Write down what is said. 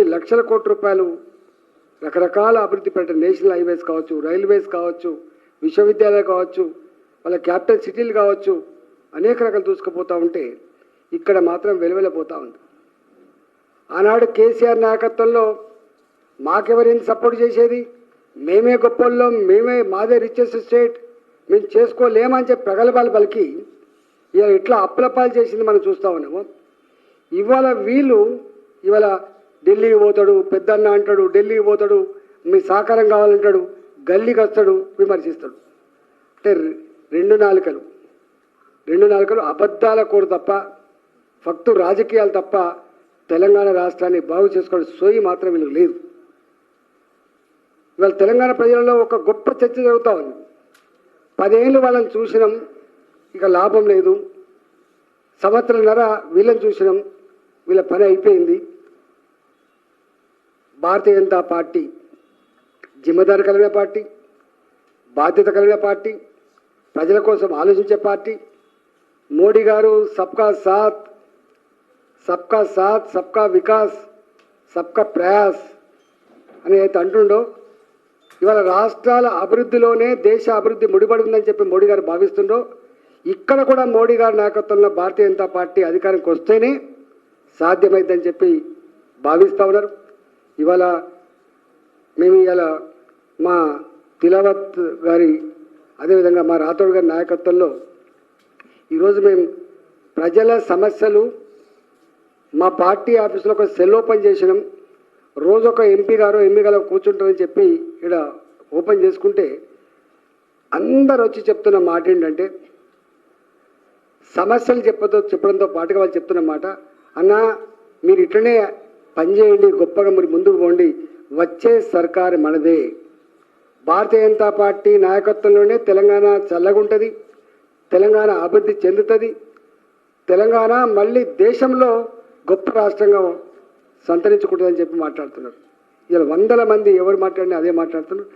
ఎన్ని లక్షల కోట్ల రూపాయలు రకరకాల అభివృద్ధి పెట్టిన నేషనల్ హైవేస్ కావచ్చు రైల్వేస్ కావచ్చు విశ్వవిద్యాలయాలు కావచ్చు వాళ్ళ క్యాపిటల్ సిటీలు కావచ్చు అనేక రకాలు దూసుకుపోతూ ఉంటే ఇక్కడ మాత్రం వెలువెలపోతూ ఉంది. ఆనాడు కేసీఆర్ నాయకత్వంలో మాకెవరైంది సపోర్ట్ చేసేది? మేమే గొప్పల్లో మేమే మాదే రిచెస్ట్ స్టేట్ మేము చేసుకోలేమని చెప్పి ప్రగల్భాలు పలికి ఇలా ఇట్లా అప్పులపాలు చేసింది మనం చూస్తూ ఉన్నాము. ఇవాళ వీళ్ళు ఇవాళ ఢిల్లీకి పోతాడు పెద్దన్న అంటాడు ఢిల్లీకి పోతాడు మీ సహకారం కావాలంటాడు గల్లీకి వస్తాడు విమర్శిస్తాడు. అంటే రెండు నాలుకలు. రెండు నాలుకలు అబద్ధాల కూర తప్ప ఫక్తు రాజకీయాలు తప్ప తెలంగాణ రాష్ట్రాన్ని బాగు చేసుకోవడం సోయి మాత్రం వీళ్ళకి లేదు. ఇవాళ తెలంగాణ ప్రజలలో ఒక గొప్ప చర్చ జరుగుతూ ఉంది. పదేళ్ళు వాళ్ళని చూసినాం ఇక లాభం లేదు. సంవత్సరంన్నర వీళ్ళని చూసినాం వీళ్ళ పని అయిపోయింది. భారతీయ జనతా పార్టీ జిమ్మదారి కలిగిన పార్టీ బాధ్యత కలిగిన పార్టీ ప్రజల కోసం ఆలోచించే పార్టీ. మోడీ గారు సబ్కా సాత్ సబ్కా సాత్ సబ్కా వికాస్ సబ్కా ప్రయాస్ అని అయితే అంటుండో ఇవాళ రాష్ట్రాల అభివృద్ధిలోనే దేశ అభివృద్ధి ముడిపడి ఉందని చెప్పి మోడీ గారు భావిస్తుండో ఇక్కడ కూడా మోడీ గారి నాయకత్వంలో భారతీయ జనతా పార్టీ అధికారానికి వస్తేనే సాధ్యమైందని చెప్పి భావిస్తూ ఉన్నారు. ఇవాళ మేము ఇవాళ మా తిలవత్ గారి అదేవిధంగా మా రాథోడ్ గారి నాయకత్వంలో ఈరోజు మేము ప్రజల సమస్యలు మా పార్టీ ఆఫీసులో ఒక సెల్ ఓపెన్ చేసినాం. రోజు ఒక ఎంపీ గారు ఎంపీ గారు కూర్చుంటారని చెప్పి ఇక్కడ ఓపెన్ చేసుకుంటే అందరు వచ్చి చెప్తున్న మాట ఏంటంటే సమస్యలు చెప్పతో చెప్పడంతో పాటుగా వాళ్ళు చెప్తున్న మాట అన్న మీరు ఇట్లనే పనిచేయండి గొప్పగా మీరు ముందుకు పోండి. వచ్చే సర్కారు మనదే. భారతీయ జనతా పార్టీ నాయకత్వంలోనే తెలంగాణ చల్లగుంటుంది తెలంగాణ అభివృద్ధి చెందుతుంది. తెలంగాణ మళ్ళీ దేశంలో గొప్ప రాష్ట్రంగా సంతరించుకుంటుందని చెప్పి మాట్లాడుతున్నారు. ఇలా వందల మంది ఎవరు మాట్లాడినా అదే మాట్లాడుతున్నారు.